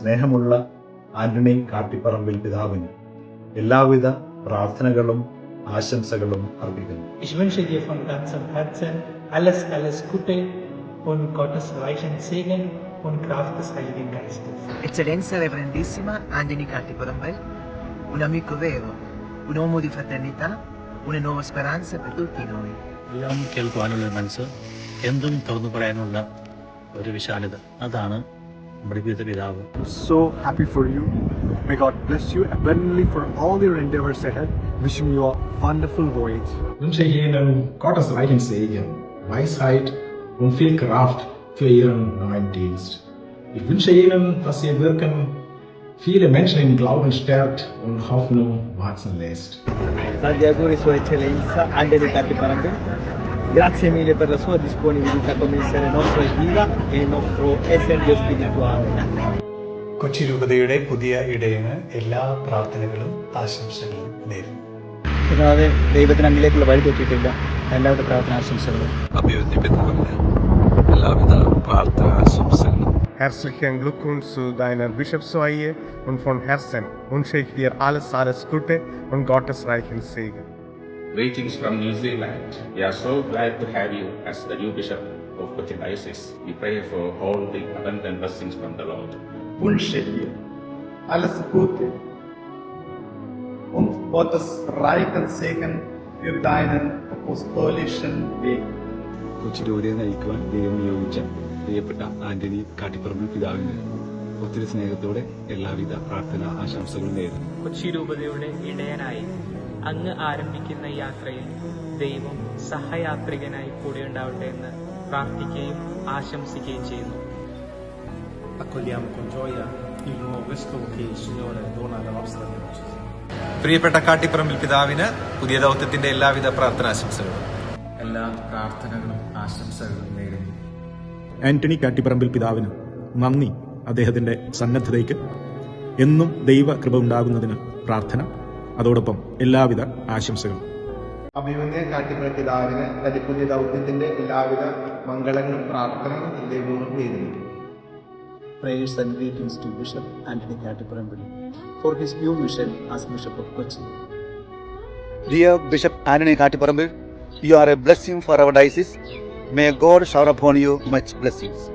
സ്നേഹമുള്ള ആന്റണി കാട്ടിപ്പറമ്പിൽ പിതാവിന് എല്ലാവിധ പ്രാർത്ഥനകളും ആശംസകളും അർപ്പിക്കുന്നു. എല്ലാം കേൾക്കുവാനുള്ള മനസ്സ് എന്തും തുറന്നു പറയാനുള്ള ഒരു വിശാലത അതാണ് Brigadier I'm so happy for you. May God bless you abundantly for all your endeavors ahead. Wishing you a wonderful voyage. Ich wünsche Ihnen Gottes reichen Segen, Weisheit und viel Kraft für Ihren neuen Dienst. Ich wünsche Ihnen, dass Ihr Wirken viele Menschen im Glauben stärkt und Hoffnung wachsen lässt. Santiago is my challenge. Andere Grazie mille per la sua disponibilità come essere nostra guida e nostro esempio spirituale. Kochi രൂപതയുടെ പുതിയ ഇടയന് എല്ലാ പ്രാർത്ഥനകളും ആശംസകളും നേരുന്നു കൂടാതെ ദൈവത്തിന് അങ്ങിലേക്കുള്ള വഴി തെറ്റിയിട്ടില്ല എല്ലാവരുടെ പ്രാർത്ഥനാശംസകളും അഭിവൃദ്ധി പിതാവിന് എല്ലാവിധ പ്രാർത്ഥനാശംസകളും Herzlichen Glückwunsch zu deiner Bischofsweihe und von Herzen wünsche ich dir alles, alles Gute und Gottes reichen Segen. Greetings from New Zealand. We are so glad to have you as the new bishop of Cochin Diocese. We pray for all the abundant blessings from the Lord. Bullshit you. alles Gute und Gottes reichen Segen für deinen apostolischen Weg. Kochi രൂപതയെ നയിക്കുവാൻ ദൈവം നിയോഗിച്ച പ്രിയപ്പെട്ട ആന്റണി കാട്ടിപ്പറമ്പിൽ പിതാവിന് ഒത്തിരി സ്നേഹത്തോടെ എല്ലാവിധ പ്രാർത്ഥന ആശംസകളും നേരുന്നു കൊച്ചി രൂപതയുടെ ഇടയനായി അങ്ങ് ആരംഭിക്കുന്ന യാത്രയിൽ ദൈവം സഹയാത്രികനായി കൂടെ ഉണ്ടാവട്ടെ എന്ന് പ്രാർത്ഥിക്കുകയും ആശംസിക്കുകയും ചെയ്യുന്നു. Accogliamo con gioia il nuovo vescovo che il Signore dona alla nostra diocesi. പ്രിയപ്പെട്ട കാട്ടിപ്പറമ്പിൽ പിതാവിന് പുതിയ ദൗത്യത്തിന്റെ എല്ലാവിധ പ്രാർത്ഥനാശംസകളും എല്ലാ പ്രാർത്ഥനകളും ആശംസകളും നേരുന്നു. ആന്റണി കാട്ടിപ്പറമ്പിൽ പിതാവിന് നന്ദി അദ്ദേഹത്തിന്റെ സന്നദ്ധതയ്ക്ക്. എന്നും ദൈവ കൃപ ഉണ്ടാകുന്നതിന് പ്രാർത്ഥന. അതോടൊപ്പം എല്ലാവിധ ആശംസകളും. അഭിമന്യ കാട്ടിമല പിതാവിന് തന്റെ പുതിയ ദൗത്യത്തിന്റെ എല്ലാവിധ മംഗളങ്ങളും പ്രാർത്ഥനകളും ദൈവവും നേരുന്നു. Prayers and greetings to bishop for his new mission as bishop of Kochi dear bishop Antony Kattiparambil you are a blessing for our diocese may God shower upon you much blessings